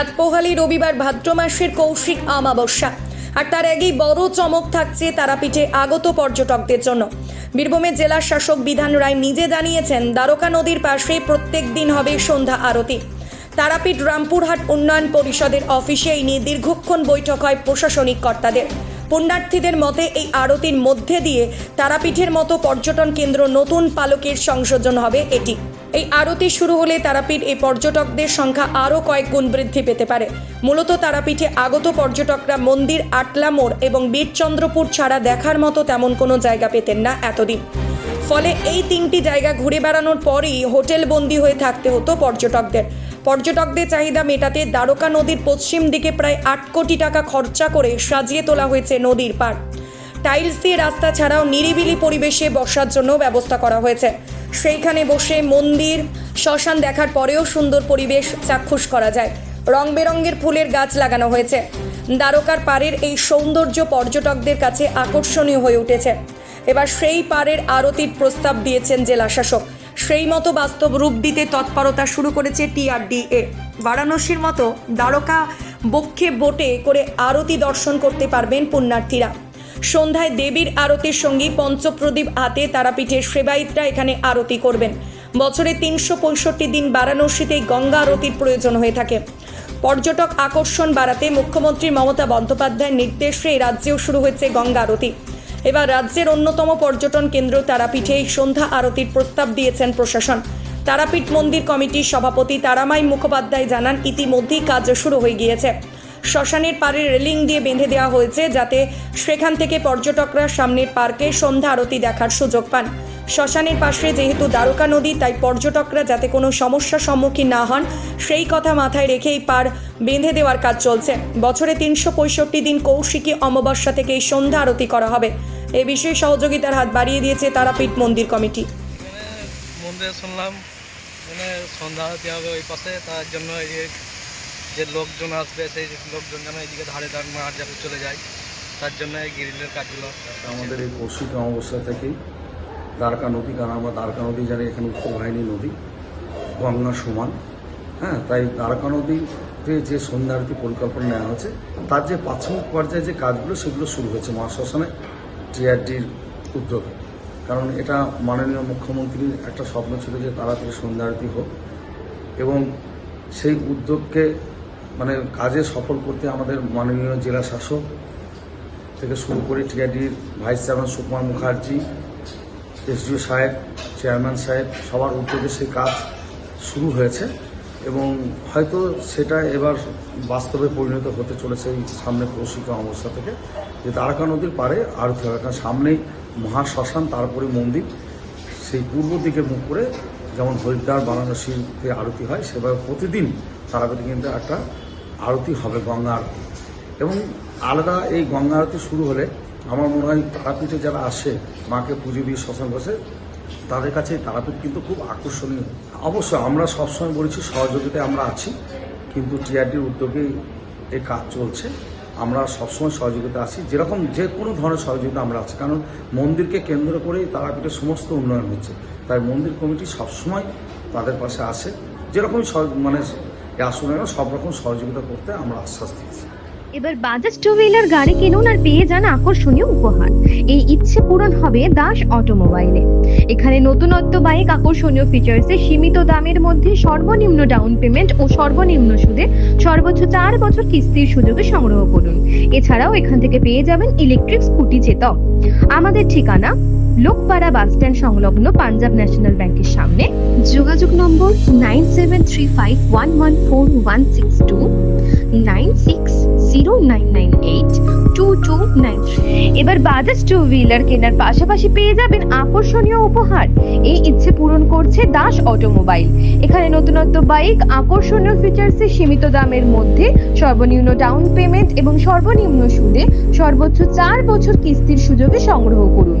রাত পোহালি রবিবার ভাদ্র মাসের কৌশিক আমাবস্যা আর তার আগেই বড় চমক থাকছে তারাপীঠে আগত পর্যটকদের জন্য। বীরভূমের জেলা শাসক বিধান রায় নিজে জানিয়েছেন, দ্বারকা নদীর পাশে প্রত্যেক দিন হবে সন্ধ্যা আরতি। তারাপীঠ রামপুরহাট উন্নয়ন পরিষদের অফিসে এই নিয়ে দীর্ঘক্ষণ বৈঠক হয় প্রশাসনিক কর্তাদের। পুণ্যার্থীদের মতে, এই আরতির মধ্যে দিয়ে তারাপীঠের মতো পর্যটন কেন্দ্র নতুন পালকের সংযোজন হবে এটি। এই আরতি শুরু হলে তারাপীঠ এই পর্যটকদের সংখ্যা আরও কয়েক গুণ বৃদ্ধি পেতে পারে। মূলত তারাপীঠে আগত পর্যটকরা মন্দির, আটলা মোড় এবং বীরচন্দ্রপুর ছাড়া দেখার মতো তেমন কোনো জায়গা পেতেন না এতদিন। ফলে এই তিনটি জায়গা ঘুরে বেড়ানোর পরই হোটেল বন্দি হয়ে থাকতে হতো পর্যটকদের। পর্যটকদের চাহিদা মেটাতে দ্বারকা নদীর পশ্চিম দিকে প্রায় আট কোটি টাকা খরচা করে সাজিয়ে তোলা হয়েছে নদীর পাড়। টাইলস দিয়ে রাস্তা ছাড়াও নিরিবিলি পরিবেশে বসার জন্য ব্যবস্থা করা হয়েছে। সেইখানে বসে মন্দির, শ্মশান দেখার পরেও সুন্দর পরিবেশ চাক্ষুষ করা যায়। রং বেরঙের ফুলের গাছ লাগানো হয়েছে। দ্বারকার পাড়ের এই সৌন্দর্য পর্যটকদের কাছে আকর্ষণীয় হয়ে উঠেছে। এবার সেই পাড়ের আরতির প্রস্তাব দিয়েছেন জেলা শাসক সেই মতো বাস্তব রূপ দিতে তৎপরতা শুরু করেছে টিআরডিএ বারাণসীর মতো দ্বারকা বক্ষে বোটে করে আরতি দর্শন করতে পারবেন পুণ্যার্থীরা। সন্ধ্যায় দেবীর আরতির সঙ্গে পঞ্চপ্রদীপ হাতে তারাপীঠের সেবায়িতরা এখানে আরতি করবেন। বছরে তিনশো পঁয়ষট্টি দিন বারাণসীতে গঙ্গা আরতির প্রয়োজন হয়ে থাকে। পর্যটক আকর্ষণ বাড়াতে মুখ্যমন্ত্রী মমতা বন্দ্যোপাধ্যায়ের নির্দেশে রাজ্যেও শুরু হয়েছে গঙ্গা আরতি। এবার রাজ্যের অন্যতম পর্যটন কেন্দ্র তারাপীঠে এই সন্ধ্যা আরতির প্রস্তাব দিয়েছেন প্রশাসন। তারাপীঠ মন্দির কমিটির সভাপতি তারামাই মুখোপাধ্যায় জানান, ইতিমধ্যেই কাজ শুরু হয়ে গিয়েছে। শ্মশানের পাড়ে রেলিং দিয়ে বেঁধে দেওয়া হয়েছে যাতে সেখান থেকে পর্যটকরা সামনের পার্কে সন্ধ্যা আরতি দেখার সুযোগ পান। শ্মশানের পাশে যেহেতু দ্বারকা নদী, তাই পর্যটকরা যাতে কোনো সমস্যার সম্মুখীন না হন, সেই কথা মাথায় রেখে এই পার বেঁধে দেওয়ার কাজ চলছে। বছরে তিনশো পঁয়ষট্টি দিন কৌশিকী অমাবস্যা থেকে এই সন্ধ্যা আরতি করা হবে। এ বিষয়ে সহযোগিতার হাত বাড়িয়ে দিয়েছে তারাপীঠ মন্দির কমিটি। মানে মন্দিরে শুনলাম মানে সন্ধ্যা আরতি হবে ওই পাশে, তার জন্য যে- লোকজন আসবে, সেই লোকজন যেন এইদিকে ধারে ধার মাঠ যাতে চলে যায়, তার জন্য এই গ্রিলের কাজগুলো আমাদের এই কৌশিক অবস্থা থেকেই দ্বারকা নদী, কারণ আমরা দ্বারকা নদী জানি এখানে উত্তর বাহিনী নদী, গঙ্গা সমান। হ্যাঁ তাই দ্বারকা নদীতে যে সন্ধ্যা আরতি পরিকল্পনা নেওয়া হয়েছে, তার যে প্রাথমিক পর্যায়ে যে কাজগুলো, সেগুলো শুরু হয়েছে মহাশ্মশানে টিআরডির উদ্যোগে। কারণ এটা মাননীয় মুখ্যমন্ত্রীর একটা স্বপ্ন ছিল যে তাড়াতাড়ি সন্ধ্যা আরতি হোক এবং সেই উদ্যোগকে মানে কাজে সফল করতে আমাদের মাননীয় জেলা শাসক থেকে শুরু করে টিআরডির vice chairman Sukumar Mukherjee, SDO সাহেব, চেয়ারম্যান সাহেব, সবার উদ্যোগে সেই কাজ শুরু হয়েছে এবং হয়তো সেটা এবার বাস্তবে পরিণত হতে চলেছে এই সামনে কৌশিক অবস্থা থেকে। যে দ্বারকা নদীর পারে হবে কারণ সামনেই মহাশ্মশান, তারপরে মন্দির, সেই পূর্ব দিকে মুখ করে যেমন হরিদ্বার, বারাণসীতে আরতি হয়, সেভাবে প্রতিদিন তারাপীঠে কিন্তু একটা আরতি হবে গঙ্গা আরতি। এবং আলাদা এই গঙ্গা আরতি শুরু হলে আমার মনে হয় তারাপীঠে যারা আসে, মাকে পুজো দিয়ে শ্মশান বসে, তাদের কাছে তারাপীঠ কিন্তু খুব আকর্ষণীয়। অবশ্যই আমরা সবসময় বলেছি সহযোগিতায় আমরা আছি, কিন্তু টিআরডির উদ্যোগেই এই কাজ চলছে। আমরা সবসময় সহযোগিতা আছি, যেরকম যে কোনো ধরনের সহযোগিতা আমরা আছি। কারণ মন্দিরকে কেন্দ্র করেই তারাপীঠের সমস্ত উন্নয়ন হচ্ছে। তাই মন্দির কমিটি সবসময় তাদের পাশে আসে। যেরকম সহ- মানে আসুন সব রকম সহযোগিতা করতে আমরা আশ্বাস দিয়েছি। এবার বাজাজ টু হুইলার গাড়ি কিনুন আর পেয়ে যান আকর্ষণীয় উপহার। এই ইচ্ছে পূরণ হবে দাস অটোমোবাইলে। এখানে নতুনত্ব বাইক আকর্ষণীয় ফিচার্সে সীমিত দামের মধ্যে সর্বনিম্ন ডাউন পেমেন্ট ও সর্বনিম্ন সুদে সর্বোচ্চ চার বছর কিস্তির সুযোগে সংগ্রহ করুন। এছাড়াও এখান থেকে পেয়ে যাবেন ইলেকট্রিক স্কুটি চেতক আমাদের ঠিকানা লোকপাড়া বাস স্ট্যান্ড সংলগ্ন পাঞ্জাব ন্যাশনাল ব্যাংকের সামনে যোগাযোগ নম্বর nine seven three five one one four one six two, nine six zero nine nine eight two two nine এবার বাজাজ টু হুইলার কেনার পাশাপাশি পেয়ে যাবেন আকর্ষণীয় উপহার। এই ইচ্ছে পূরণ করছে দাস অটোমোবাইল। এখানে নতুনত্ব বাইক, আকর্ষণীয় ফিচার্সে সীমিত দামের মধ্যে সর্বনিম্ন ডাউন পেমেন্ট এবং সর্বনিম্ন সুদে সর্বোচ্চ চার বছর কিস্তির সুযোগে সংগ্রহ করুন।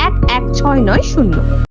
এক এক ছয় নয় শূন্য।